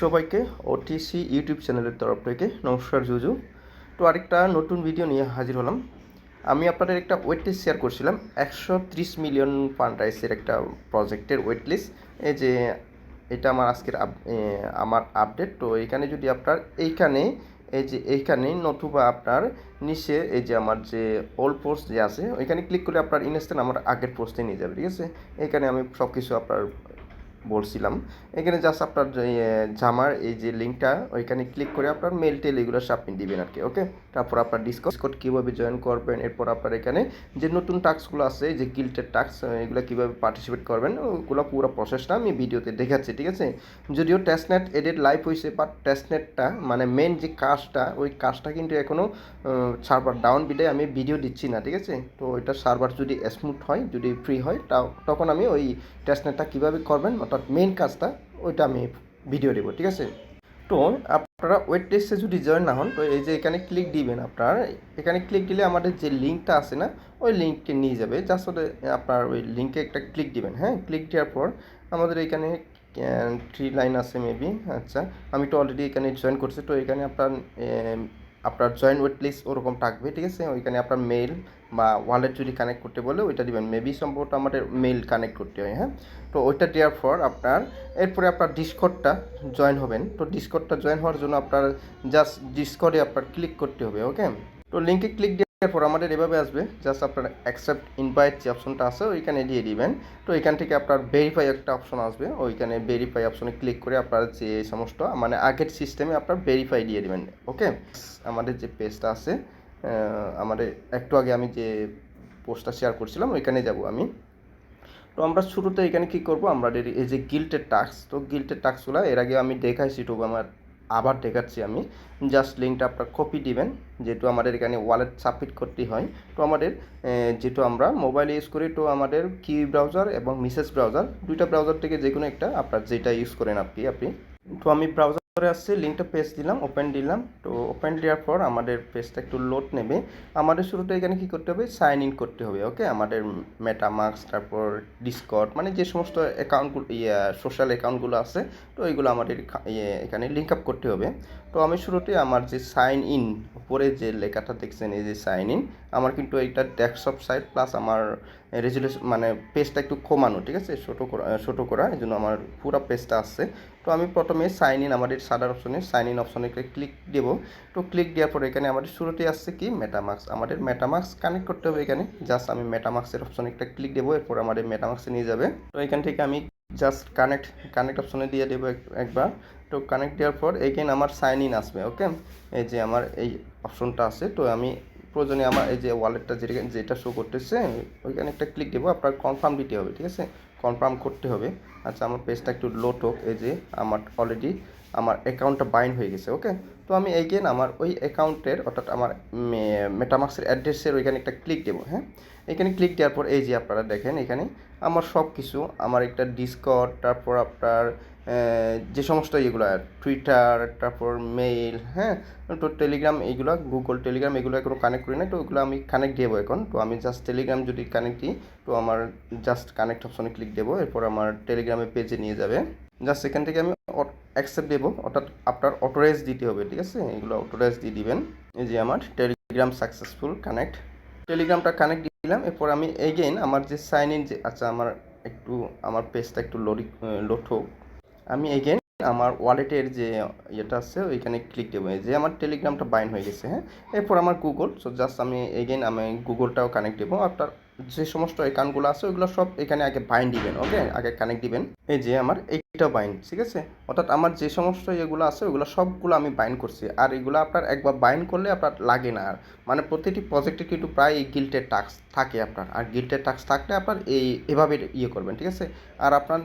সবাইকে OTC YouTube চ্যানেলের তরফ থেকে নমস্কার, জুজু। তো আরেকটা নতুন ভিডিও নিয়ে হাজির হলাম। আমি আপনাদের একটা ওয়েট লিস্ট শেয়ার করছিলাম, একশো ত্রিশ মিলিয়ন ফান্ড রাইসের একটা প্রজেক্টের ওয়েট লিস্ট এই যে, এটা আমার আজকের আমার আপডেট তো এখানে যদি আপনার, এইখানে, এই যে, এইখানে নতুবা আপনার নিচে, এই যে আমার যে ওল্ড পোস্ট যে আছে, ওইখানে ক্লিক করে আপনার ইনস্ট্যান্ট আমার আগের পোস্টে নিয়ে যাবে, ঠিক আছে? এখানে আমি সব কিছু আপনার বলছিলাম। এখানে জাস্ট আপনার জামার এই যে লিঙ্কটা ওইখানে ক্লিক করে আপনার মেল টেল এগুলো সব আপনি দিবেন আর কি ওকে তারপর আপনার ডিসকোড কীভাবে জয়েন করবেন, এরপর আপনার এখানে যে নতুন টাস্কগুলো আছে, যে গিল্টের টাস্ক এগুলো কীভাবে পার্টিসিপেট করবেন, ওগুলো পুরো প্রসেসটা আমি ভিডিওতে দেখাচ্ছি, ঠিক আছে? যদিও টেস্টনেট এডিট লাইভ হয়েছে বাট টেস্টনেটটা মানে মেন যে কাজটা, ওই কাজটা কিন্তু এখনও সার্ভার ডাউন বিডে আমি ভিডিও দিচ্ছি না, ঠিক আছে? তো ওইটা সার্ভার যদি স্মুথ হয়, যদি ফ্রি হয় তখন আমি ওই টেস্টনেটটা কীভাবে করবেন অর্থাৎ মেন কাজটা ওইটা আমি ভিডিও দেবো, ঠিক আছে? তো আপনারা ওয়েট টেস্টে যদি জয়েন না হন, তো এই যে এখানে ক্লিক দিবেন আপনার, এখানে ক্লিক দিলে আমাদের যে লিঙ্কটা আছে না, ওই লিঙ্ককে নিয়ে যাবে। জাস্ট আপনার ওই লিঙ্কে একটা ক্লিক দিবেন হ্যাঁ? ক্লিক দেওয়ার পর আমাদের এখানে থ্রি লাইন আছে মেবি আচ্ছা। আমি তো অলরেডি এখানে জয়েন করছি, তো এখানে আপনার আপনার জয়েন্ট ওয়েট লিস্ট ওরকম থাকবে, ঠিক আছে? ওইখানে আপনার মেল বা ওয়ালেট যদি কানেক্ট করতে বলে, ওইটা দিবেন। মেবি সম্ভবত আমাদের মেল কানেক্ট করতে হয় হ্যাঁ? তো ওইটা দেওয়ার পর আপনার, এরপরে আপনার ডিসকটটা জয়েন হবেন। তো ডিসকটটা জয়েন হওয়ার জন্য আপনার জাস্ট ডিসকডে আপনার ক্লিক করতে হবে ওকে তো লিঙ্কে ক্লিক দেওয়ার পর আমাদের এভাবে আসবে জাস্ট আপনার অ্যাকসেপ্ট ইনভাইট যে অপশনটা আছে ওইখানে দিয়ে দিবেন। তো এখান থেকে আপনার ভেরিফাই একটা অপশন আসবে, ওইখানে ভেরিফাই অপশনে ক্লিক করে আপনার যে সমস্ত মানে আগের সিস্টেমে আপনার ভেরিফাই দিয়ে দিবেন ওকে আমাদের যে পেজটা আছে আমাদের একটু আগে আমি যে পোস্টটা শেয়ার করছিলাম, ওইখানে যাব আমি। তো আমরা শুরুতে এখানে কী করব আমাদের এই যে গিল্টের টাস্ক তো গিল্টের টাস্কগুলো এর আগে আমি দেখাইছি তবু আমার আবার দেখাচ্ছি আমি। জাস্ট লিঙ্কটা আপনার কপি দিবেন, যেহেতু আমাদের এখানে ওয়ালেট সাবমিট করতে হয়। তো আমাদের যেহেতু আমরা মোবাইল ইউজ করি, তো আমাদের কি ব্রাউজার এবং মিসেস ব্রাউজার দুইটা ব্রাউজার থেকে যে কোনো একটা আপনার যেটা ইউজ করেন আপনি আপনি। তো আমি ব্রাউজারে আসছি লিঙ্কটা পেজ দিলাম ওপেন দিলাম। তো ওপেন দেওয়ার পর আমাদের পেজটা একটু লোড নেবে। আমাদের শুরুতে এখানে কি করতে হবে? সাইন ইন করতে হবে ওকে আমাদের মেটামার্কস তারপর ডিসকট মানে যে সমস্ত অ্যাকাউন্টগুলো ইয়ে সোশ্যাল অ্যাকাউন্টগুলো আছে, তো এইগুলো আমাদের ইয়ে এখানে লিঙ্ক আপ করতে হবে। তো আমি শুরুতে আমার যে সাইন ইন উপরে যে লেখাটা দেখছেন, এই যে সাইন ইন আমার কিন্তু এইটা ডেস্কটপ সাইট প্লাস আমার রেজুলেশন মানে পেজটা একটু কমানো, ঠিক আছে? ছোটো করা ছোটো করা, এই জন্য আমার পুরো পেজটা আসছে। তো আমি প্রথমে সাইন ইন আমাদের সাদার অপশনে সাইন ইন অপশনে ক্লিক দেব। তো ক্লিক দেওয়ার পর এখানে আমাদের শুরুতে আসছে কি মেটামার্কস আমাদের মেটামার্কস কানেক্ট করতে হবে এখানে। জাস্ট আমি মেটামার্কসের অপশনে একটা ক্লিক দেবো, এরপর আমাদের মেটামার্কসে নিয়ে যাবে। তো এখান থেকে আমি জাস্ট কানেক্ট কানেক্ট অপশনে দিয়ে দেবো একবার। তো কানেক্ট দেওয়ার পর এগেন আমার সাইন ইন আসবে ওকে এই যে আমার এই অপশনটা আছে, তো আমি প্রয়োজনে আমার এই যে ওয়ালেটটা যেটা যেটা শো করতেছে, ওইখানে একটা ক্লিক দেবো। আপনার কনফার্ম দিতে হবে, ঠিক আছে? কনফার্ম করতে হবে। আচ্ছা আমার পেজটা একটু লোড হোক, এই যে আমার অলরেডি আমার অ্যাকাউন্টটা বাইন্ড হয়ে গেছে ওকে তো আমি এগেন আমার ওই অ্যাকাউন্টের অর্থাৎ আমার মেটামার্কসের অ্যাড্রেসের ওইখানে একটা ক্লিক দেবো হ্যাঁ? এখানে ক্লিক দেওয়ার পর এই যে আপনারা দেখেন, এখানে আমার সব কিছু আমার একটা ডিসকট তারপর আপনার যে সমস্ত এগুলো টুইটার তারপর মেইল হ্যাঁ? তো টেলিগ্রাম এইগুলো গুগল টেলিগ্রাম এগুলো এখনও কানেক্ট করি না তো ওগুলো আমি কানেক্ট দেবো এখন। তো আমি জাস্ট টেলিগ্রাম যদি কানেক্ট দিই, তো আমার জাস্ট কানেক্ট অপশনে ক্লিক দেবো, এরপর আমার টেলিগ্রামের পেজে নিয়ে যাবে। জাস্ট এখান থেকে আমি অ্যাকসেপ্ট দেবো, অর্থাৎ আপনার অটোরাইজ দিতে হবে, ঠিক আছে? এগুলো অটোরাইজ দিয়ে দিবেন। এই যে আমার টেলিগ্রাম সাকসেসফুল কানেক্ট টেলিগ্রামটা কানেক্ট দিলাম, এরপর আমি এগেইন আমার যে সাইন ইন যে আচ্ছা আমার একটু, আমার পেজটা একটু লোডি লোড হোক। আমি এগেন আমার ওয়ালেটের যে ইয়েটা আছে, ওইখানে ক্লিক দেবো। যে আমার টেলিগ্রামটা বাইন্ড হয়ে গেছে হ্যাঁ? এরপর আমার গুগল সো জাস্ট আমি এগেন আমি গুগলটাও কানেক্ট দেবো। আপনার যে সমস্ত অ্যাকাউন্টগুলো আছে, ওইগুলো সব এখানে আগে বাইন্ড দিবেন ওকে আগে কানেক্ট দিবেন। এই যে আমার এইটা বাইন্ড ঠিক আছে? অর্থাৎ আমার যে সমস্ত ইয়েগুলো আছে, ওইগুলো সবগুলো আমি বাইন্ড করছি। আর এগুলো আপনার একবার বাইন্ড করলে আপনার লাগে না আর। মানে প্রতিটি প্রজেক্টে কিন্তু প্রায় এই গিল্টের টাস্ক থাকে আপনার। আর গিল্টের টাস্ক থাকলে আপনার এই এভাবে ইয়ে করবেন, ঠিক আছে? আর আপনার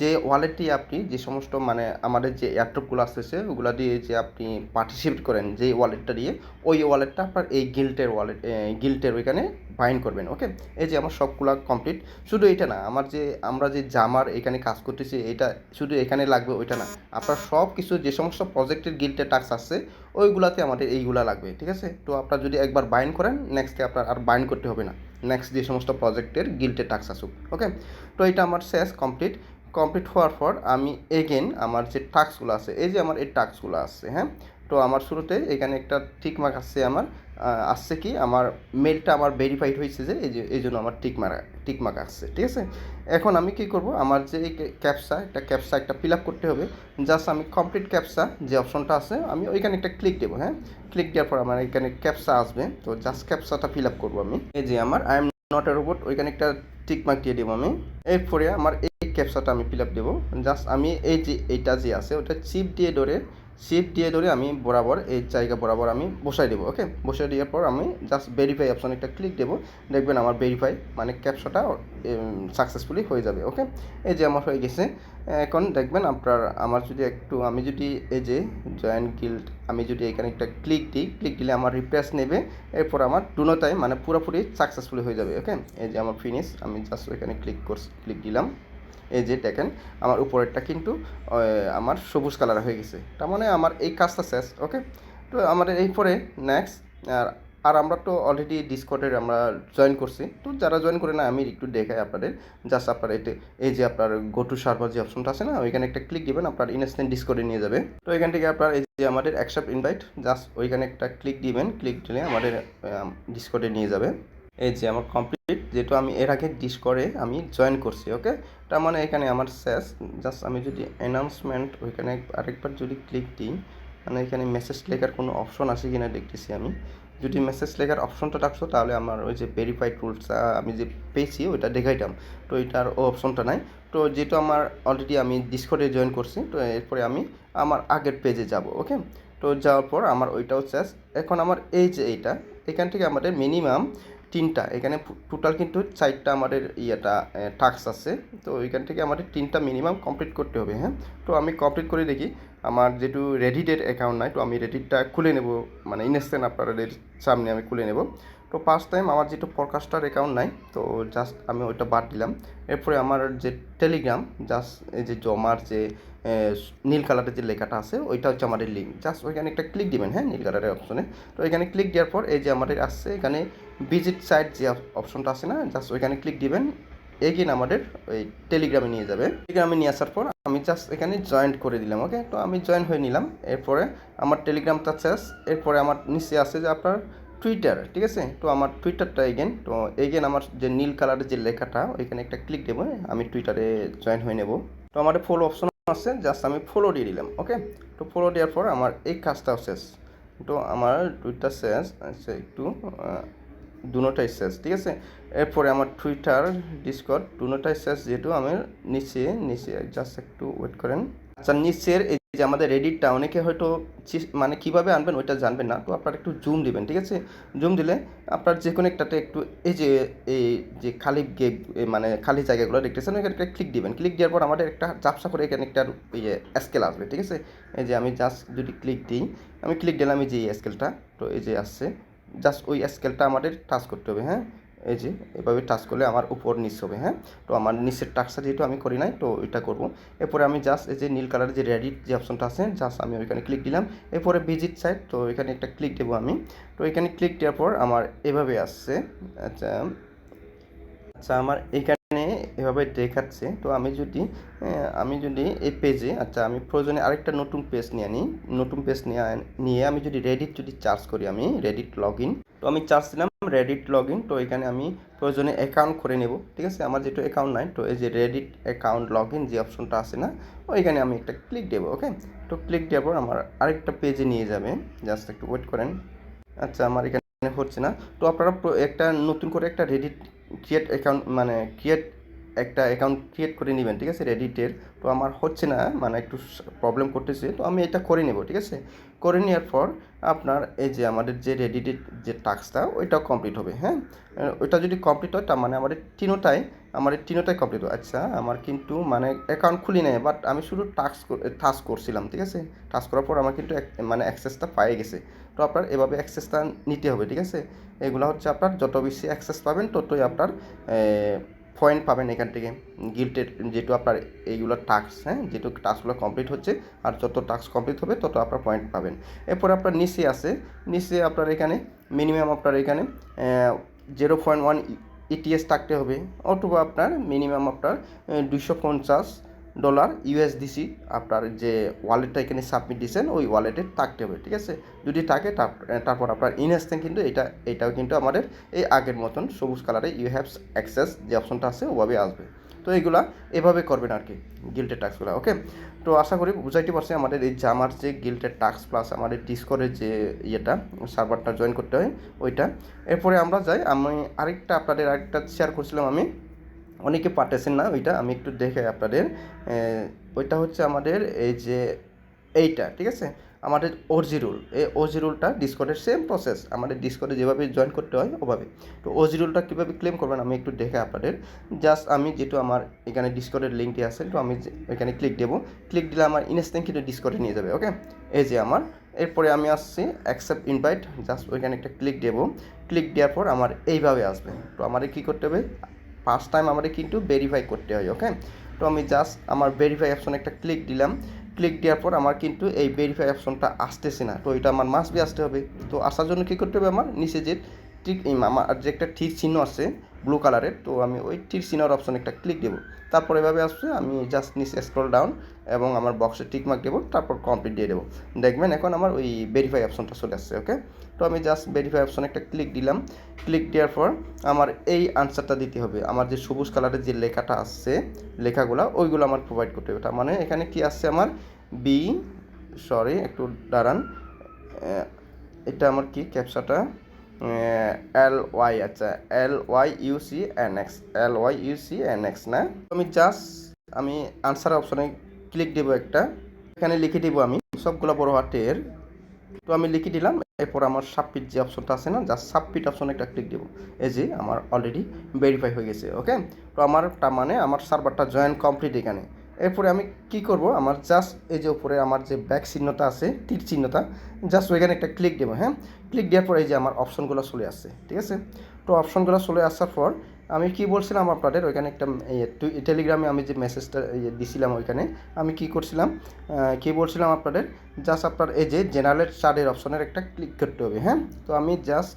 যে ওয়ালেটটি আপনি যে সমস্ত মানে আমাদের যে এয়ারট্রপগুলো আসতেছে, ওগুলো দিয়ে যে আপনি পার্টিসিপেট করেন যে ওয়ালেটটা দিয়ে, ওই ওয়ালেটটা আপনার এই গিল্টের ওয়ালেট গিল্টের ওইখানে বাইন্ড করবেন ওকে এই যে আমার সবগুলা কমপ্লিট শুধু এটা না, আমার যে, আমরা যে জামার এখানে কাজ করতেছি, এটা শুধু এখানে লাগবে, ওইটা না। আপনার সব কিছু যে সমস্ত প্রজেক্টের গিল্টের টাস্ক আছে, ওইগুলাতে আমাদের এইগুলা লাগবে, ঠিক আছে? তো আপনার যদি একবার বাইন্ড করেন নেক্সটে আপনার আর বাইন্ড করতে হবে না। নেক্সট যে সমস্ত প্রজেক্টের গিল্টের টাস্ক আসুক ওকে তো এটা আমার শেষ কমপ্লিট কমপ্লিট হওয়ার পর আমি এগেন আমার যে টাস্কগুলো আছে, এই যে আমার এই টাস্কগুলো আছে হ্যাঁ? তো আমার শুরুতে এখানে একটা টিক মার্ক আসছে আমার আসছে কি? আমার মেলটা আমার ভেরিফাইড হয়েছে যে এই জন্য আমার টিক মার্ক টিক মার্ক আসছে, ঠিক আছে? এখন আমি কি করব? আমার যে এই ক্যাপসা একটা ক্যাপসা একটা ফিল আপ করতে হবে। জাস্ট আমি কমপ্লিট ক্যাপসা যে অপশনটা আছে, আমি ওইখানে একটা ক্লিক দেবো হ্যাঁ? ক্লিক দেওয়ার পর আমার এখানে ক্যাপসা আসবে, তো জাস্ট ক্যাপসাটা ফিল আপ করব আমি। এই যে আমার I am not a robot ওইখানে একটা টিক মার্ক দিয়ে দেবো আমি। এরপরে আমার এই ক্যাপসাটা আমি ফিল আপ দেবো। জাস্ট আমি এই যে, এইটা যে আছে, ওটা চিপ দিয়ে ধরে চিপ দিয়ে ধরে আমি বরাবর এই জায়গা বরাবর আমি বসাই দেবো ওকে বসাই দেওয়ার পর আমি জাস্ট ভেরিফাই অপশন একটা ক্লিক দেবো, দেখবেন আমার ভেরিফাই মানে ক্যাপসাটা সাকসেসফুলি হয়ে যাবে ওকে এই যে আমার হয়ে গেছে। এখন দেখবেন আপনার, আমার যদি একটু, আমি যদি এই যে জয়েন্ট গিল্ড আমি যদি এখানে একটা ক্লিক দিই ক্লিক দিলে আমার রিপ্রেস নেবে, এরপর আমার দুটোটাই মানে পুরোপুরি সাকসেসফুলি হয়ে যাবে ওকে এই যে আমার ফিনিশ আমি জাস্ট ওইখানে ক্লিক করছি ক্লিক দিলাম। এই যে দেখেন, আমার উপরেরটা কিন্তু আমার সবুজ কালার হয়ে গেছে। তার মানে আমার এই কাজটা শেষ ওকে তো আমাদের এই পরে নেক্সট আর আর আমরা তো অলরেডি ডিসকর্ডের আমরা জয়েন করছি। তো যারা জয়েন করে না, আমি একটু দেখাই আপনাদের। জাস্ট আপনার এতে এই যে আপনার গো টু সার্ভার যে অপশনটা আছে না, ওইখানে একটা ক্লিক দিবেন, আপনার ইনস্ট্যান্ট ডিসকর্ডে নিয়ে যাবে। তো এখান থেকে আপনার এই যে আমাদের অ্যাকসেপ্ট ইনভাইট জাস্ট ওইখানে একটা ক্লিক দিবেন। ক্লিক দিলে আমাদের ডিসকর্ডে নিয়ে যাবে। এই যে আমার কমপ্লিট যেহেতু আমি এর আগে ডিসকর্ডে আমি জয়েন করছি ওকে তার মানে এখানে আমার শেষ জাস্ট আমি যদি অ্যানাউন্সমেন্ট ওইখানে আরেকবার যদি ক্লিক দিই মানে এখানে মেসেজ লেখার কোনো অপশন আছে কি না দেখতেছি আমি। যদি মেসেজ লেখার অপশনটা রাখছো, তাহলে আমার ওই যে ভেরিফাইড রুলসটা আমি যে পেয়েছি, ওইটা দেখাইতাম। তো এটার ও অপশনটা নাই। তো যেহেতু আমার অলরেডি আমি ডিসকর্ডে জয়েন করছি, তো এরপরে আমি আমার আগের পেজে যাব ওকে তো যাওয়ার পর আমার ওইটাও শেষ। এখন আমার এই যে এইটা, এখান থেকে আমাদের মিনিমাম তিনটা, এখানে টোটাল কিন্তু চারটা আমাদের ইয়েটা টাস্ক আছে। তো ওইখান থেকে আমাদের তিনটা মিনিমাম কমপ্লিট করতে হবে হ্যাঁ? তো আমি কমপ্লিট করে দেখি, আমার যেহেতু রেডিটের অ্যাকাউন্ট নাই, তো আমি রেডিটটা খুলে নেব মানে ইনস্ট্যান্ট আপনাদের সামনে আমি খুলে নেব। তো ফার্স্ট টাইম আমার যেহেতু পডকাস্টার অ্যাকাউন্ট নাই, তো জাস্ট আমি ওইটা বাদ দিলাম। এরপরে আমার যে টেলিগ্রাম জাস্ট এই যে জমার যে নীল কালারের যে লেখাটা আছে, ওইটা হচ্ছে আমাদের লিঙ্ক জাস্ট ওইখানে একটা ক্লিক দিবেন হ্যাঁ নীল কালারের অপশনে তো এখানে ক্লিক দেওয়ার পর এই যে আমাদের আসছে, এখানে ভিজিট সাইট যে অপশনটা আছে না জাস্ট ওইখানে ক্লিক দিবেন এগেন আমাদের ওই টেলিগ্রামে নিয়ে যাবে। টেলিগ্রামে নিয়ে আসার পর আমি জাস্ট এখানে জয়েন করে দিলাম ওকে তো আমি জয়েন হয়ে নিলাম, এরপরে আমার টেলিগ্রামটা শেষ এরপরে আমার নিচে আছে যে আপনার টুইটার ঠিক আছে? তো আমার টুইটারটা এগেন তো এগেন আমার যে নীল কালারের যে লেখাটা, ওইখানে একটা ক্লিক দেবো আমি টুইটারে জয়েন হয়ে নেব। তো আমার ফলো অপশন আছে জাস্ট আমি ফলো দিয়ে দিলাম ওকে তো ফলো দেওয়ার পর আমার এই কাজটাও শেষ। তো আমার টুইটার শেষ একটু আহ, দুটোটাই শেষ ঠিক আছে? এরপরে আমার টুইটার ডিসকর্ড দুটোটাই শেষ যেহেতু আমার নিচে নিচে জাস্ট একটু ওয়েট করেন। আচ্ছা নিচের এই যে আমাদের রেডিটটা অনেকে হয়তো মানে কীভাবে আনবেন ওইটা জানবেন না। তো আপনারা একটু জুম দিবেন ঠিক আছে? জুম দিলে আপনার যে কোনো একটাতে একটু এই যে এই যে খালি গেপ মানে খালি জায়গাগুলো দেখতেছেন একটা ক্লিক দিবেন। ক্লিক দেওয়ার পর আমাদের একটা চাপসা করে এখানে একটা ইয়ে স্কেল আসবে ঠিক আছে? এই যে আমি জাস্ট যদি ক্লিক দিই আমি ক্লিক দিলাম এই যে স্কেলটা তো এই যে আসছে। জাস্ট ওই স্কেলটা আমাদের টাচ করতে হবে হ্যাঁ? এই যে, এভাবে টাচ করলে আমার উপর নিচ হবে হ্যাঁ? তো আমার নিচের টাচটা যেহেতু আমি করি নাই, তো এটা করব। এরপরে আমি জাস্ট এই যে নীল কালারের যে রেডিট যে অপশনটা আছে জাস্ট আমি ওইখানে ক্লিক দিলাম। এরপরে ভিজিট সাইট তো এখানে একটা ক্লিক দেবো আমি। তো এখানে ক্লিক দেওয়ার পর আমার এভাবে আসছে। আচ্ছা আচ্ছা আমার এখানে এভাবে দেখাচ্ছে। তো আমি যদি আমি যদি এই পেজে আচ্ছা আমি প্রয়োজনে আরেকটা নতুন পেজ নিয়ে আনি। নতুন পেজ নিয়ে নিয়ে আমি যদি রেডিট যদি চার্জ করি আমি রেডিট লগ ইন তো আমি চার্জ দিলাম রেডিট লগ ইন তো এখানে আমি প্রয়োজনে অ্যাকাউন্ট করে নেব, ঠিক আছে? আমার যেহেতু অ্যাকাউন্ট নাই, তো এই যে রেডিট অ্যাকাউন্ট লগ ইন যে অপশনটা আছে না, ওইখানে আমি একটা ক্লিক দেবো ওকে তো ক্লিক দেওয়ার পর আমার আরেকটা পেজে নিয়ে যাবে। জাস্ট একটু ওয়েট করেন। আচ্ছা আমার এখানে হচ্ছে না। তো আপনারা একটা নতুন করে একটা রেডিট ক্রিয়েট অ্যাকাউন্ট মানে ক্রিয়েট একটা অ্যাকাউন্ট ক্রিয়েট করে নেবেন, ঠিক আছে? রেডিটের তো আমার হচ্ছে না মানে একটু প্রবলেম করতেছে। তো আমি এটা করে নেব, ঠিক আছে? করে নেওয়ার পর আপনার এই যে আমাদের যে রেডিটের যে টাস্কটা ওইটাও কমপ্লিট হবে হ্যাঁ? ওইটা যদি কমপ্লিট হয়, তার মানে আমাদের তিনোটাই আমার তিনোটাই কমপ্লিট হয়। আচ্ছা আমার কিন্তু মানে অ্যাকাউন্ট খুলি নেই বাট আমি শুধু টাস্ক টাস্ক করছিলাম, ঠিক আছে? টাস্ক করার পর আমার কিন্তু মানে অ্যাক্সেসটা পায়ে গেছে। তো আপনার এভাবে অ্যাক্সেসটা নিতে হবে, ঠিক আছে? এগুলো হচ্ছে আপনার যত বেশি অ্যাক্সেস পাবেন, ততই আপনার পয়েন্ট পাবেন এখান থেকে। গিল্টের যেটু আপনার এইগুলো টাস্ক হ্যাঁ যেটু টাস্কগুলো কমপ্লিট হচ্ছে, আর যত টাস্ক কমপ্লিট হবে, তত আপনার পয়েন্ট পাবেন। এরপর আপনার নিচে আছে, নিচে আপনার এখানে মিনিমাম আপনার এখানে জিরো পয়েন্ট ওয়ান ইটিএস থাকতে হবে, অথবা আপনার মিনিমাম আপনার দুশো পঞ্চাশ ডলার ইউএসডিসি আপনার যে ওয়ালেটটা এখানে সাবমিট দিয়েছেন, ওই ওয়ালেটে থাকতে হবে, ঠিক আছে? যদি থাকে, তার- তারপর আপনার ইনস্ট্যান্ট কিন্তু এটা, এটাও কিন্তু আমাদের এই আগের মতন সবুজ কালারে ইউ হ্যাভ অ্যাক্সেস যে অপশনটা আছে, ওভাবে আসবে। তো এইগুলা এভাবে করবেন আর কি গিল্টের টাস্কগুলো ওকে তো আশা করি বুঝাইতে পারছি আমাদের এই জামার যে গিল্টের টাস্ক প্লাস আমাদের ডিসকোরের যে ইয়েটা সার্ভারটা জয়েন করতে হয়, ওইটা। এরপরে আমরা যাই, আমি আরেকটা আপনাদের আরেকটা শেয়ার করছিলাম আমি অনেকে পাঠাচ্ছেন না ওইটা, আমি একটু দেখে আপনাদের। ওইটা হচ্ছে আমাদের এই যে এইটা, ঠিক আছে? আমাদের ওজি রুল এই ওজি রুলটা ডিসকোডের সেম প্রসেস আমাদের ডিসকোডে যেভাবে জয়েন করতে হয় ওভাবে। তো ওজি রুলটা কীভাবে ক্লেম করবেন আমি একটু দেখে আপনাদের। জাস্ট আমি যেহেতু আমার এখানে ডিসকোডের লিঙ্কটি আছে, তো আমি এখানে ক্লিক দেবো। ক্লিক দিলে আমার ইনস্ট্যান্ট কিন্তু ডিসকোডে নিয়ে যাবে ওকে এই যে আমার। এরপরে আমি আসছি অ্যাকসেপ্ট ইনভাইট জাস্ট ওইখানে একটা ক্লিক দেবো। ক্লিক দেওয়ার পর আমার এইভাবে আসবে। তো আমাদের কী করতে হবে? ফার্স্ট টাইম আমাদের কিন্তু ভেরিফাই করতে হয় ওকে তো আমি জাস্ট আমার ভেরিফাই অপশন একটা ক্লিক দিলাম। ক্লিক দেওয়ার পর আমার কিন্তু এই ভেরিফাই অপশনটা আসতেছে না। তো এটা আমার মাস্ট বি আসতে হবে। তো আসার জন্য কী করতে হবে আমার? নিচে যে ঠিক আমার যে একটা তীর চিহ্ন আছে ব্লু কালারের তো আমি ওই তীর চিহ্নর অপশন একটা ক্লিক দেবো। তারপর এভাবে আসছে, আমি জাস্ট নিচে স্ক্রল ডাউন এবং আমার বক্সে টিক মার্ক দেবো, তারপর কমপ্লিট দিয়ে দেবো। দেখবেন এখন আমার ওই ভেরিফাই অপশনটা চলে আসছে ওকে তো আমি জাস্ট ভেরিফাই অপশনে একটা ক্লিক দিলাম। ক্লিক দেওয়ার পর আমার এই আনসারটা দিতে হবে। আমার যে সবুজ কালারের যে লেখাটা আসছে লেখাগুলো, ওইগুলো আমার প্রোভাইড করতে হবে। তার মানে এখানে কি আসছে আমার? বি সরি একটু দাঁড়ান। এটা আমার কি? ক্যাপসাটা এল, ওয়াই আচ্ছা L, Y, U, C, N, X, L, Y, U, C, N, X, না? আমি জাস্ট আমি আনসার অপশনে ক্লিক দেবো একটা। এখানে লিখে দেবো আমি সবগুলো বড় হাতের। তো আমি লিখে দিলাম, এরপর আমার সাবমিট যে অপশনটা আছে না জাস্ট সাবমিট অপশনে একটা ক্লিক দেবো। এই যে, আমার অলরেডি ভেরিফাই হয়ে গেছে ওকে তো আমার, তার মানে আমার সার্ভারটা জয়েন কমপ্লিট এখানে। এরপরে আমি কি করব? আমার জাস্ট এই যে উপরে আমার যে ব্যাক চিহ্নটা আছে, তীর চিহ্নটা জাস্ট ওইখানে একটা ক্লিক দেবো হ্যাঁ? ক্লিক দেওয়ার পরে এই যে আমার অপশনগুলো চলে আসছে, ঠিক আছে? তো অপশনগুলো চলে আসার পর আমি কি বলছিলাম আপনাদের? ওইখানে একটা টেলিগ্রামে আমি যে মেসেজটা দিছিলাম ওইখানে, আমি কি করছিলাম? কি বলছিলাম আপনাদের? জাস্ট আপনার এই যে জেনারেল চার্টের অপশনের একটা ক্লিক করতে হবে হ্যাঁ? তো আমি জাস্ট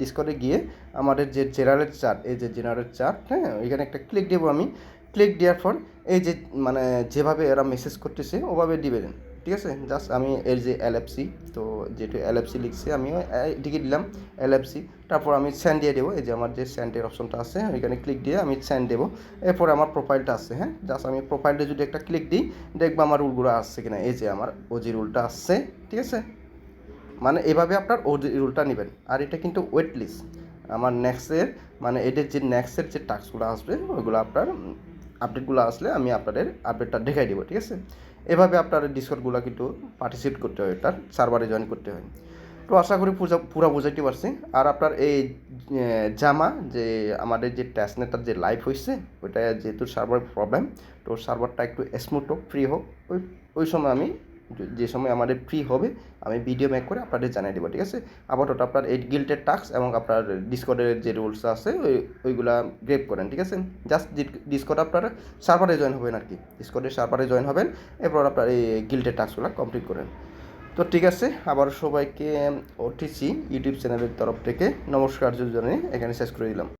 ডিসকরে গিয়ে আমাদের যে জেনারেল চার্ট এই যে জেনারেল চার্ট হ্যাঁ? ওইখানে একটা ক্লিক দেবো আমি। ক্লিক দেওয়ার পর এই যে মানে যেভাবে এরা মেসেজ করতেছে, ওভাবে দিবেন ঠিক আছে? জাস্ট আমি এর যে এলএফসি তো যেটু এলএফসি লিখছে আমিও এদিকে দিলাম এলএফসি তারপর আমি স্যান্ড দিয়ে দেবো, এই যে আমার যে স্যান্ডের অপশনটা আছে, ওইখানে ক্লিক দিয়ে আমি স্যান্ড দেবো। এরপর আমার প্রোফাইলটা আছে হ্যাঁ? জাস্ট আমি প্রোফাইলটা যদি একটা ক্লিক দিই, দেখব আমার রুলগুলো আসছে কিনা। এই যে আমার ওজি রুলটা আসছে, ঠিক আছে? মানে এভাবে আপনার ওজি রুলটা নেবেন। আর এটা কিন্তু ওয়েট লিস্ট আমার নেক্সটের মানে এদের যে নেক্সটের যে টাস্কগুলো আসবে ওইগুলো আপনার আপডেটগুলো আসলে আমি আপনাদের আপডেটটা দেখাই দেবো, ঠিক আছে? এভাবে আপনার ডিসকটগুলো কিন্তু পার্টিসিপেট করতে হয় এটার সার্ভারে জয়েন করতে হয়। তো আশা করি পূজা, পুরো বুঝাইতে পারছি। আর আপনার এই জামা যে আমাদের যে টেস্টনেটার যে লাইভ হয়েছে ওইটা যেহেতু সার্ভার প্রবলেম তো সার্ভারটা একটু স্মুথ হোক ফ্রি হোক, ওই ওই সময় আমি যে- সময় আমাদের ফ্রি হবে, আমি ভিডিও মেক করে আপনাদের জানিয়ে দেবো, ঠিক আছে? আপাতত আপনার এই গিল্টের টাস্ক এবং আপনার ডিসকোডের যে রুলস আছে, ওই, ওইগুলা গ্রেপ করেন, ঠিক আছে? জাস্ট ডিসকোড আপনারা সার্ভারে জয়েন হবেন আর কি। ডিসকোডের সার্ভারে জয়েন হবেন, এরপর আপনার এই গিল্টের টাস্কগুলো কমপ্লিট করেন। তো ঠিক আছে, আবার সবাইকে ওটিসি ইউটিউব চ্যানেলের তরফ থেকে নমস্কার জানিয়ে এখানে শেষ করে দিলাম।